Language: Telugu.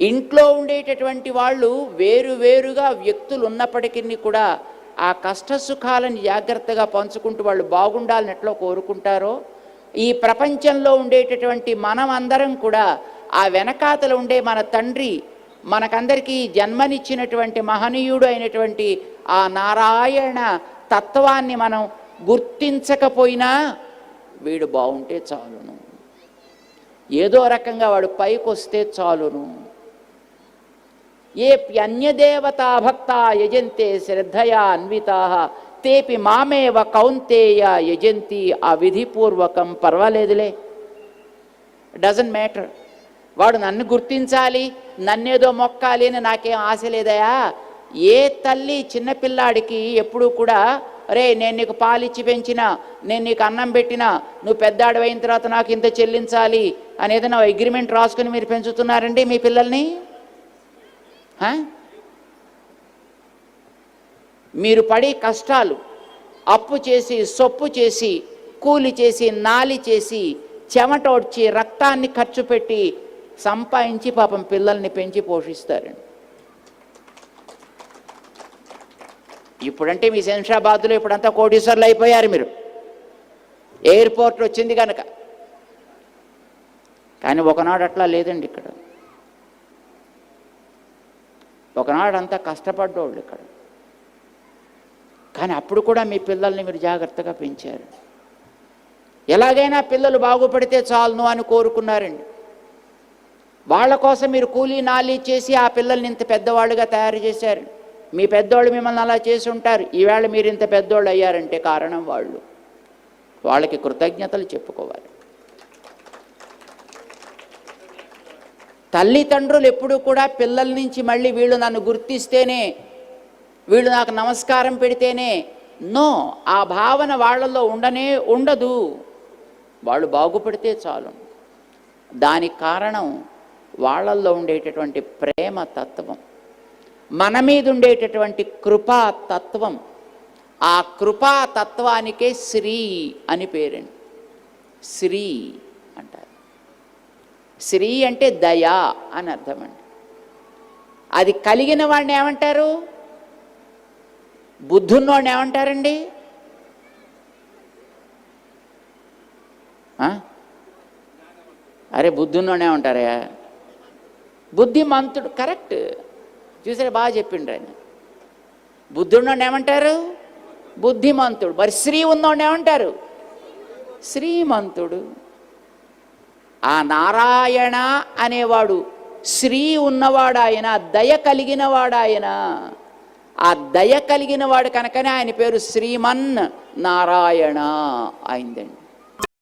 ఇంట్లో ఉండేటటువంటి వాళ్ళు వేరు వేరుగా వ్యక్తులు ఉన్నప్పటికీ కూడా ఆ కష్ట సుఖాలను జాగ్రత్తగా పంచుకుంటూ వాళ్ళు బాగుండాలని ఎట్లా కోరుకుంటారో ఈ ప్రపంచంలో ఉండేటటువంటి మనం అందరం కూడా ఆ వెనకాతల ఉండే మన తండ్రి మనకందరికీ జన్మనిచ్చినటువంటి మహనీయుడు అయినటువంటి ఆ నారాయణ తత్వాన్ని మనం గుర్తించకపోయినా వీడు బాగుంటే చాలును. ఏదో రకంగా వాడు పైకి వస్తే చాలును. ఏ అన్యదేవతా భక్తా యజంతే శ్రద్ధయా అన్వితా. తేపి మామేవ కౌంతేయ యజంతి ఆ విధిపూర్వకం పర్వాలేదులే. Doesn't matter. వాడు నన్ను గుర్తించాలి నన్నేదో మొక్కాలి అని నాకేం ఆశ లేదయా? ఏ తల్లి చిన్నపిల్లాడికి ఎప్పుడూ కూడా రే నేను నీకు పాలిచ్చి పెంచినా నేను నీకు అన్నం పెట్టినా నువ్వు పెద్దాడు అయిన తర్వాత నాకు ఇంత చెల్లించాలి అనేది నా అగ్రిమెంట్ రాసుకుని మీరు పెంచుతున్నారండి మీ పిల్లల్ని? మీరు పడే కష్టాలు అప్పు చేసి సొప్పు చేసి కూలి చేసి నాలి చేసి చెమటోడ్చి రక్తాన్ని ఖర్చు పెట్టి సంపాదించి పాపం పిల్లల్ని పెంచి పోషిస్తారండి. ఇప్పుడంటే మీ శంషాబాద్లో ఇప్పుడంతా కోటీశ్వర్లు అయిపోయారు మీరు. ఎయిర్పోర్ట్ వచ్చింది కనుక కానీ ఒకనాడు అట్లా లేదండి ఇక్కడ. ఒకనాడు అంతా కష్టపడ్డోళ్ళు ఇక్కడ. కానీ అప్పుడు కూడా మీ పిల్లల్ని మీరు జాగ్రత్తగా పెంచారు. ఎలాగైనా పిల్లలు బాగుపడితే చాలును అని కోరుకున్నారండి. వాళ్ళ కోసం మీరు కూలీ నాలీ చేసి ఆ పిల్లల్ని ఇంత పెద్దవాళ్ళుగా తయారు చేశారు. మీ పెద్దోళ్ళు మిమ్మల్ని అలా చేసి ఉంటారు. ఈవేళ మీరు ఇంత పెద్దోళ్ళు అయ్యారంటే కారణం వాళ్ళు. వాళ్ళకి కృతజ్ఞతలు చెప్పుకోవాలి. తల్లిదండ్రులు ఎప్పుడు కూడా పిల్లల నుంచి మళ్ళీ వీళ్ళు నన్ను గుర్తిస్తేనే వీళ్ళు నాకు నమస్కారం పెడితేనే నో ఆ భావన వాళ్ళల్లో ఉండనే ఉండదు. వాళ్ళు బాగుపడితే చాలు. దానికి కారణం వాళ్ళల్లో ఉండేటటువంటి ప్రేమ తత్వం. మన మీద ఉండేటటువంటి కృపా తత్వం. ఆ కృపా తత్వానికే శ్రీ అని పేరండి. శ్రీ అంటారు. శ్రీ అంటే దయా అని అర్థం అండి అది కలిగిన వాడిని ఏమంటారు? బుద్ధున్నోడిని ఏమంటారండి? అరే బుద్ధున్నోడిని ఏమంటారా? బుద్ధిమంతుడు కరెక్ట్. చూసారా బాగా చెప్పిండ్రు ఆయన. బుద్ధున్నోడిని ఏమంటారు? బుద్ధిమంతుడు. మరి శ్రీ ఉన్నోడిని ఏమంటారు? శ్రీమంతుడు. ఆ నారాయణ అనేవాడు. శ్రీ ఉన్నవాడు ఆయన దయ కలిగినవాడాయన. ఆ దయ కలిగిన వాడు కనుకనే ఆయన పేరు శ్రీమన్ నారాయణ అయిందండి.